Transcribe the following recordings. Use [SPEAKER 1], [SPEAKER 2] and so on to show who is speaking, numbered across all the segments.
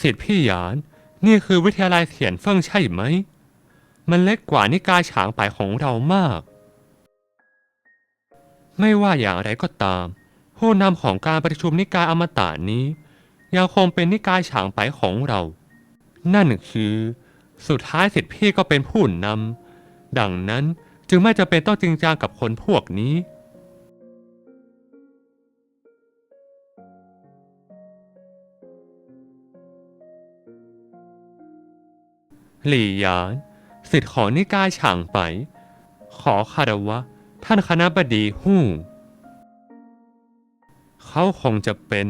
[SPEAKER 1] สิทธิพี่หยาน นี่คือวิทยาลัยเถียนเฟิงใช่ไหม มันเล็กกว่านิกายฉางไปของเรามาก ไม่ว่าอย่างไรก็ตาม ผู้นำของการประชุมนิกายอมตะนี้ ยังคงเป็นนิกายฉางไปของเรา นั่นคือ สุดท้ายสิทธิพี่ก็เป็นผู้นำดังนั้นจึงไม่จำเป็นต้องจริงจังกับคนพวกนี้ หลี่หยานสิทธิ์ของนิกายฉางไป ขอคารวะ ท่านคณะบดีฮู้ เขาคงจะเป็น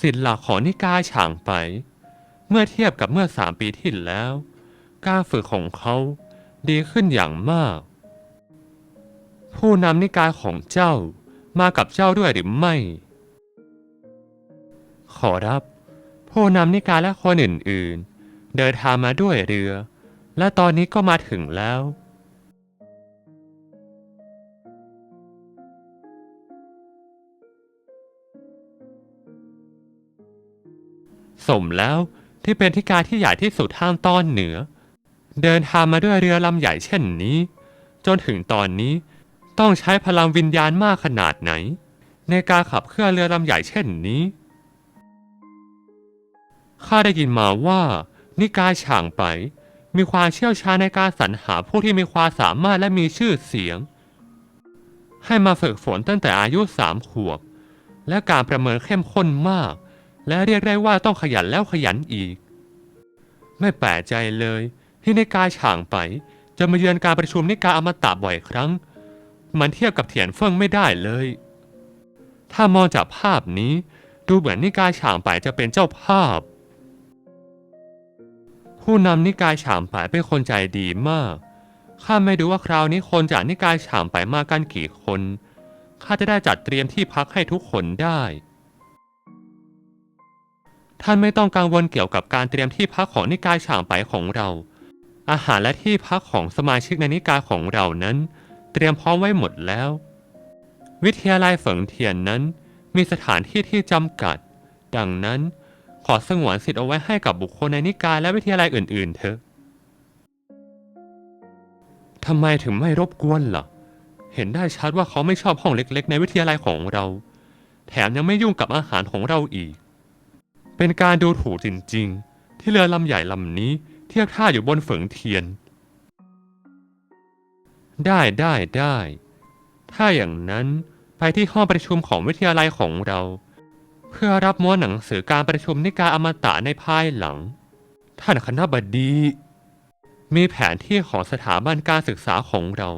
[SPEAKER 1] สิทธิ์หลักของนิกายฉางไป เมื่อเทียบกับเมื่อสามปีที่แล้ว การฝึกของเขาดีขึ้นอย่างมาก ผู้นำนิกายของเจ้ามากับเจ้าด้วยหรือไม่ ขอรับ ผู้นำนิกายและคนอื่นๆ เดินทางมาด้วยเรือ และตอนนี้ก็มาถึงแล้ว สมแล้วที่เป็นที่การที่ใหญ่ที่สุดทางตอนเหนือ เดินทางมาด้วยเรือลำใหญ่เช่นนี้ จนถึงตอนนี้ต้องใช้พลังวิญญาณมากขนาดไหน ในการขับเคลื่อนเรือลำใหญ่เช่นนี้ข้าได้ยินมาว่า นิกายฉางไป มีความเชี่ยวชาญในการสรรหาผู้ที่มีความสามารถและมีชื่อเสียง ให้มาฝึกฝนตั้งแต่อายุสามขวบ และการประเมินเข้มข้นมาก และเรียกได้ว่าต้องขยันแล้วขยันอีก ไม่แปลกใจเลยที่นิกายฉ่างไป จะมาเยือนการประชุมนิกายอมตะบ่อยครั้ง มันเทียบกับเถียนเฟิงไม่ได้เลย ถ้ามองจากภาพนี้ ดูเหมือนนิกายฉางไปจะเป็นเจ้าภาพ ผู้นำนิกายฉางไปเป็นคนใจดีมากข้าไม่รู้ว่าคราวนี้คนจากนิกายฉางไปมากันกี่คนข้าจะได้จัดเตรียมที่พักให้ทุกคนได้ ท่านไม่ต้องกังวลเกี่ยวกับการเตรียมที่พักของนิกายฉางไปของเรา อาหารและที่พักของสมาชิกในนิกายของเรานั้น เตรียมพร้อมไว้หมดแล้ว วิทยาลัยเฝิงเทียนนั้น มีสถานที่ที่จำกัด ดังนั้นขอสงวนสิทธิ์เอาไว้ให้กับบุคคลในนิกายและวิทยาลัยอื่น ๆ เถอะทำไมถึงไม่รบกวนล่ะ เห็นได้ชัดว่าเขาไม่ชอบห้องเล็ก ๆ ในวิทยาลัยของเรา แถมยังไม่ยุ่งกับอาหารของเราอีก เป็นการดูถูกจริงๆ ที่เรือลำใหญ่ลำนี้เทียบท่าอยู่บนเฝิงเทียน ได้ได้ได้ ถ้าอย่างนั้นไปที่ห้องประชุมของวิทยาลัยของเรา เพื่อรับม้วนหนังสือการประชุมนิกายอมตะในภายหลัง ท่านคณะบดี มีแผนที่ของสถาบันการศึกษาของเรา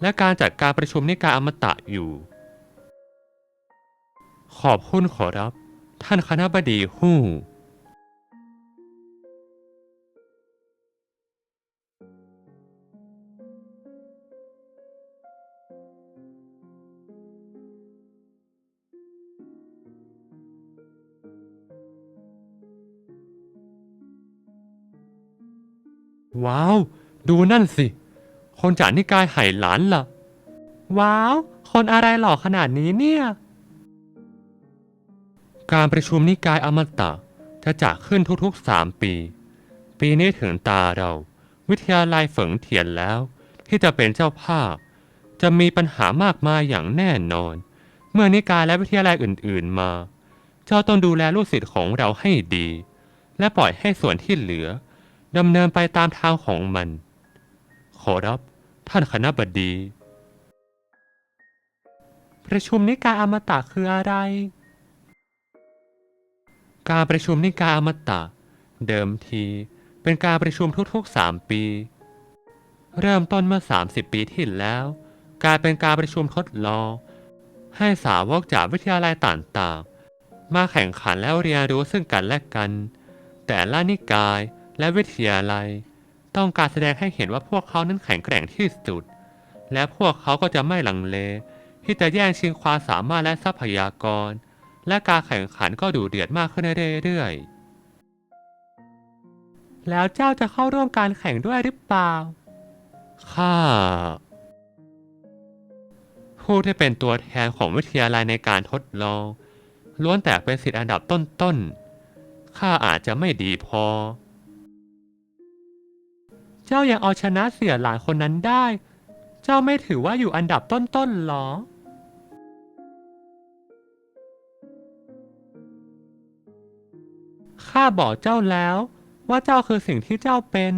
[SPEAKER 1] และการจัดการประชุมนิกายอมตะอยู่ ขอบคุณขอรับ ท่านคณะบดีฮู้ ว้าว ดูนั่นสิ คนจากนิกายไหหลานล่ะ ว้าว คนอะไรหล่อขนาดนี้เนี่ย การประชุมนิกายอมตะจะจัดขึ้นทุกๆสามปี ปีนี้ถึงตาเรา วิทยาลัยฝงเทียนแล้ว ที่จะเป็นเจ้าภาพ จะมีปัญหามากมายอย่างแน่นอน เมื่อนิกายและวิทยาลัยอื่นๆมา เจ้าต้องดูแลลูกศิษย์ของเราให้ดี และปล่อยให้ส่วนที่เหลือดำเนินไปตามทางของมัน ขอรับ ท่านคณะบดี ประชุมนิกายอมตะคืออะไร การประชุมนิกายอมตะ เดิมทีเป็นการประชุมทุกๆ 3 ปี เริ่มต้นเมื่อ 30 ปีที่แล้ว กลายเป็นการประชุมทดลอง ให้สาวกจากวิทยาลัยต่างๆ มาแข่งขันแล้วเรียนรู้ซึ่งกันและกัน แต่ละนิกายและวิทยาลัย ต้องการแสดงให้เห็นว่าพวกเขานั้นแข็งแกร่งที่สุด และพวกเขาก็จะไม่ลังเล ที่จะแย่งชิงความสามารถและทรัพยากร และการแข่งขันก็ดูเดือดมากขึ้นเรื่อยๆ แล้วเจ้าจะเข้าร่วมการแข่งด้วยหรือเปล่า ข้า ผู้ที่เป็นตัวแทนของวิทยาลัยในการทดลอง ล้วนแต่เป็นสิทธิอันดับต้นๆ ข้าอาจจะไม่ดีพอ เจ้ายังเอาชนะเสียหลานคนนั้นได้ เจ้าไม่ถือว่าอยู่อันดับต้นๆหรอ ข้าบอกเจ้าแล้วว่าเจ้าคือสิ่งที่เจ้าเป็น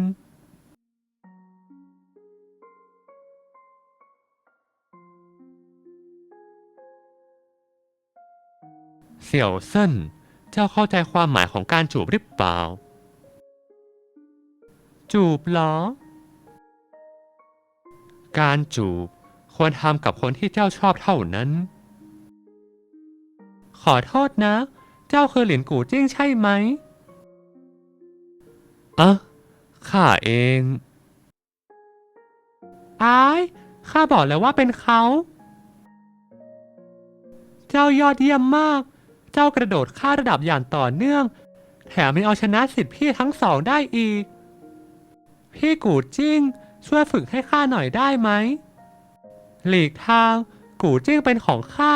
[SPEAKER 1] เสี่ยวเซินเจ้าเข้าใจความหมายของการจูบหรือเปล่า จูบเหรอ การจูบควรทำกับคนที่เจ้าชอบเท่านั้น ขอโทษนะ จ้าคือหลินกูจิ้งใช่ไหมอะข้าเองอ้ายข้าบอกแล้วว่าเป็นเขา เจ้ายอดเยี่ยมมาก เจ้ากระโดดข้ามระดับอย่างต่อเนื่อง แถมยังเอาชนะสิทธิ์พี่ทั้งสองได้อีก พี่กูจิ้งช่วยฝึกให้ข้าหน่อยได้ไหม หลีกทางกูจิ้งเป็นของข้า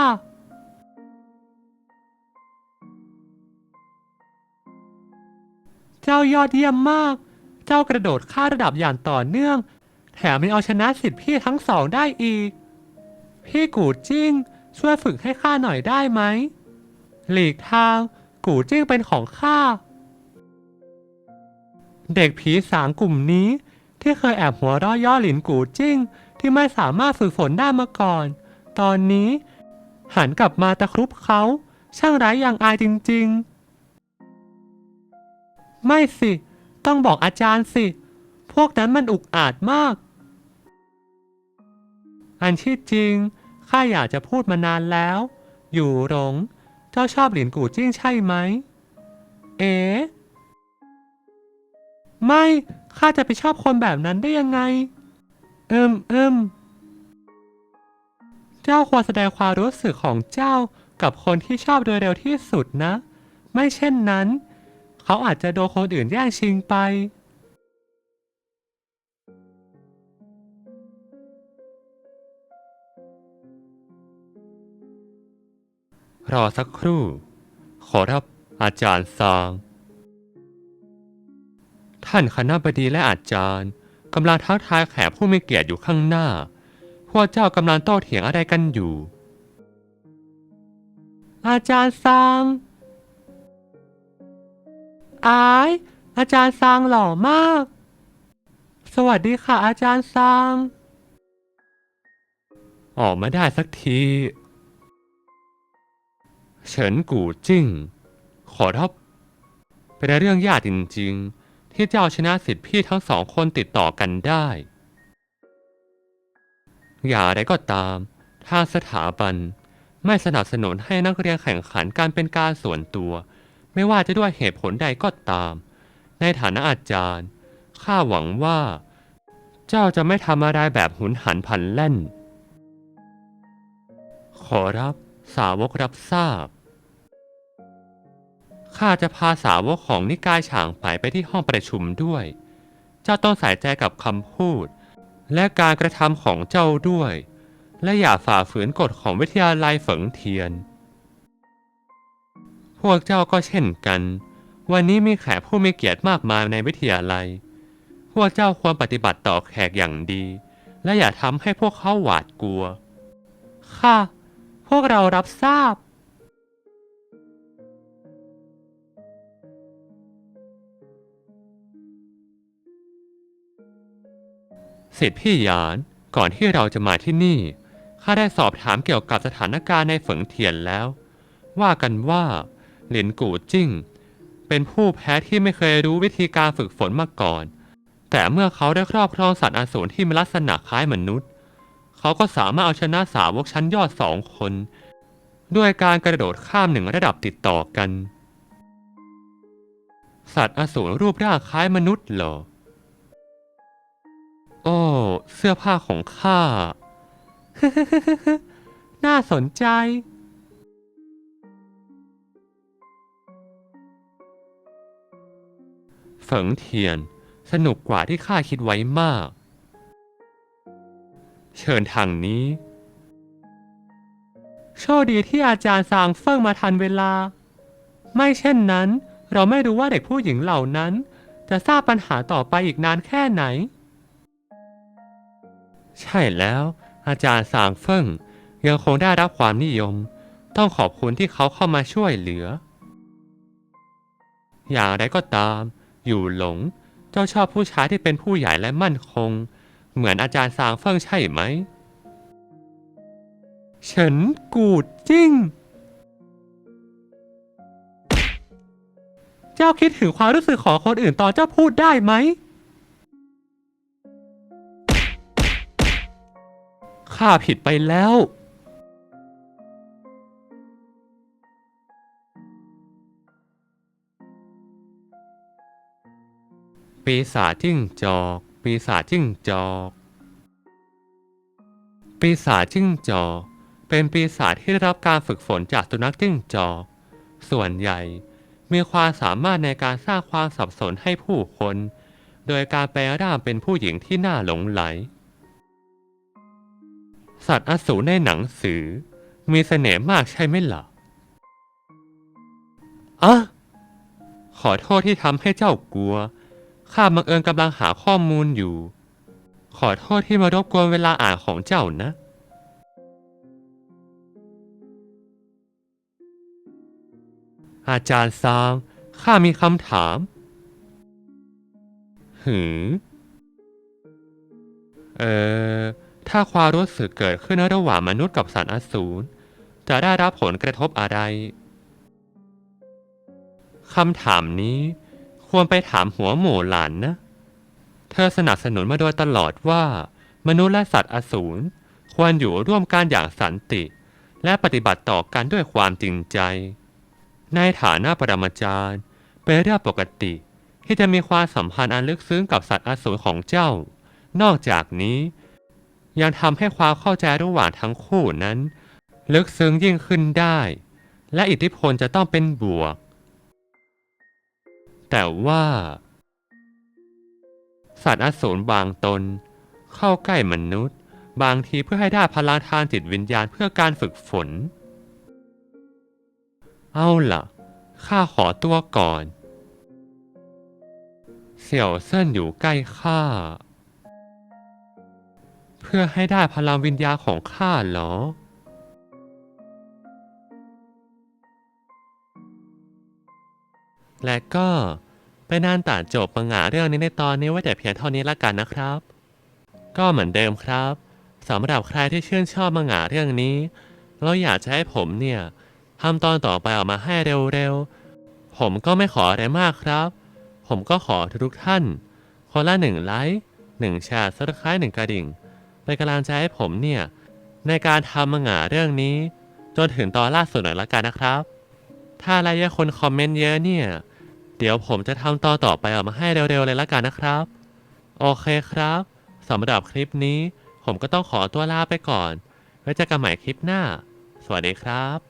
[SPEAKER 1] จ้ายอดเยี่ยมมาก เจ้ากระโดดข้ามระดับอย่างต่อเนื่อง แถมยังเอาชนะสิทธิ์พี่ทั้งสองได้อีก พี่กูจิ้ง ช่วยฝึกให้ข้าหน่อยได้ไหม หลีกทาง กูจิ้งเป็นของข้า เด็กผีสางกลุ่มนี้ ที่เคยแอบหัวเราะย่อหลินกูจิ้ง ที่ไม่สามารถฝึกฝนได้มาก่อน ตอนนี้ หันกลับมาตะครุบเขา ช่างไร้อย่างอายจริง ๆ ไม่สิ ต้องบอกอาจารย์สิ พวกนั้นมันอุกอาจมาก อันที่จริง ข้าอยากจะพูดมานานแล้ว อยู่หลง เจ้าชอบหลินกูจิ้งใช่ไหม เอ๋ไม่ ข้าจะไปชอบคนแบบนั้นได้ยังไง เอิมเอิมเจ้าควรแสดงความรู้สึกของเจ้ากับคนที่ชอบโดยเร็วที่สุดนะ ไม่เช่นนั้น เขาอาจจะโดนคนอื่นแย่งชิงไป รอสักครู่ ขอรับอาจารย์ซาง ท่านคณะบดีและอาจารย์กำลังทักทายแขกผู้มีเกียรติอยู่ข้างหน้า พวกเจ้ากำลังโต้เถียงอะไรกันอยู่ อาจารย์ซาง อาย อาจารย์ซางหล่อมาก สวัสดีค่ะ อาจารย์ซาง ออกมาได้สักทีเฉินกูจิ้ง ขอรับ เป็นเรื่องยากจริง ๆ ที่เจ้าชนะสิทธิ์พี่ทั้งสองคนติดต่อกันได้ อย่าอะไรก็ตาม ทางสถาบัน ไม่สนับสนุนให้นักเรียนแข่งขันการเป็นการส่วนตัว ไม่ว่าจะด้วยเหตุผลใดก็ตาม ในฐานะอาจารย์ ข้าหวังว่า เจ้าจะไม่ทำอะไรแบบหุนหันพลันแล่น ขอรับสาวกรับทราบ ข้าจะพาสาวกของนิกายฉางไปไปที่ห้องประชุมด้วย เจ้าต้องใส่ใจกับคำพูด และการกระทำของเจ้าด้วย และอย่าฝ่าฝืนกฎของวิทยาลัยเฝิงเทียน พวกเจ้าก็เช่นกัน วันนี้มีแขกผู้มีเกียรติมากมายในวิทยาลัย พวกเจ้าควรปฏิบัติต่อแขกอย่างดี และอย่าทำให้พวกเขาหวาดกลัว ค่ะ พวกเรารับทราบสิทธิพี่หยาน ก่อนที่เราจะมาที่นี่ ข้าได้สอบถามเกี่ยวกับสถานการณ์ในฝิงเทียนแล้ว ว่ากันว่า หลินกูจิ้ง เป็นผู้แพ้ที่ไม่เคยรู้วิธีการฝึกฝนมาก่อน แต่เมื่อเขาได้ครอบครองสัตว์อสูรที่มีลักษณะคล้ายมนุษย์ เขาก็สามารถเอาชนะสาวกชั้นยอดสองคน ด้วยการกระโดดข้ามหนึ่งระดับติดต่อกัน สัตว์อสูรรูปร่างคล้ายมนุษย์เหรอ โอ้ เสื้อผ้าของข้า น่าสนใจ เฝิงเทียน สนุกกว่าที่ข้าคิดไว้มาก เชิญทางนี้ โชคดีที่อาจารย์สางเฟิ่งมาทันเวลา ไม่เช่นนั้น เราไม่รู้ว่าเด็กผู้หญิงเหล่านั้น จะทราบปัญหาต่อไปอีกนานแค่ไหน ใช่แล้ว อาจารย์สางเฟิ่งยังคงได้รับความนิยม ต้องขอบคุณที่เขาเข้ามาช่วยเหลือ อย่างไรก็ตาม อยู่หลง เจ้าชอบผู้ชายที่เป็นผู้ใหญ่และมั่นคง เหมือนอาจารย์สางเฟิ่งใช่ไหมเฉินกูดจิ้ง เจ้าคิดถึงความรู้สึกของคนอื่นตอนเจ้าพูดได้ไหม ข้าผิดไปแล้ว ปีศาจจิ้งจอก ปีศาจจิ้งจอก ปีศาจจิ้งจอก เป็นปีศาจที่ได้รับการฝึกฝนจากสุนัขจิ้งจอก ส่วนใหญ่มีความสามารถในการสร้างความสับสนให้ผู้คน โดยการแปลร่างเป็นผู้หญิงที่น่าหลงไหล สัตว์อสูรในหนังสือ มีเสน่ห์มากใช่ไหมล่ะอะขอโทษที่ทำให้เจ้ากลัว ข้าบังเอิญกำลังหาข้อมูลอยู่ ขอโทษที่มารบกวนเวลาอ่านของเจ้านะ อาจารย์ซางข้ามีคำถาม หือ เอ่อ ถ้าความรู้สึกเกิดขึ้นระหว่างมนุษย์กับสัตว์อสูร จะได้รับผลกระทบอะไร คำถามนี้ ควรไปถามหัวหมู่หลานนะ เธอสนับสนุนมาโดยตลอดว่า มนุษย์และสัตว์อสูรควรอยู่ร่วมกันอย่างสันติ และปฏิบัติต่อกันด้วยความจริงใจ ในฐานะปรมาจารย์เป็นเรื่องปกติ ที่จะมีความสัมพันธ์อันลึกซึ้งกับสัตว์อสูรของเจ้า นอกจากนี้ ยังทำให้ความเข้าใจระหว่างทั้งคู่นั้น ลึกซึ้งยิ่งขึ้นได้ และอิทธิพลจะต้องเป็นบวก แต่ว่า สัตว์อสูรบางตน เข้าใกล้มนุษย์ บางทีเพื่อให้ได้พลังทางจิตวิญญาณเพื่อการฝึกฝน เอาล่ะ ข้าขอตัวก่อน เสี่ยวเซินอยู่ใกล้ข้า เพื่อให้ได้พลังวิญญาณของข้าเหรอ และก็เป็นอันตัดจบมังงะเรื่องนี้ในตอนนี้ไว้แต่เพียงเท่านี้ละกันนะครับ ก็เหมือนเดิมครับสำหรับใครที่ชื่นชอบมังงะเรื่องนี้ เราอยากจะให้ผมเนี่ยทำตอนต่อไปออกมาให้เร็วๆ ผมก็ไม่ขออะไรมากครับ ผมก็ขอทุกท่านคนละหนึ่งไลค์หนึ่งแชร์ซับสไครต์หนึ่งกระดิ่งเป็นกำลังใจให้ผมเนี่ยในการทำมังงะเรื่องนี้ จนถึงตอนล่าสุดหน่อยละกันนะครับ ถ้าอะไรเยอะคนคอมเมนต์เยอะเนี่ย เดี๋ยวผมจะทำตอนต่อไปออกมาให้เร็วๆเลยละกันนะครับ โอเคครับสำหรับคลิปนี้ ผมก็ต้องขอตัวลาไปก่อน ไว้เจอกันใหม่คลิปหน้า สวัสดีครับ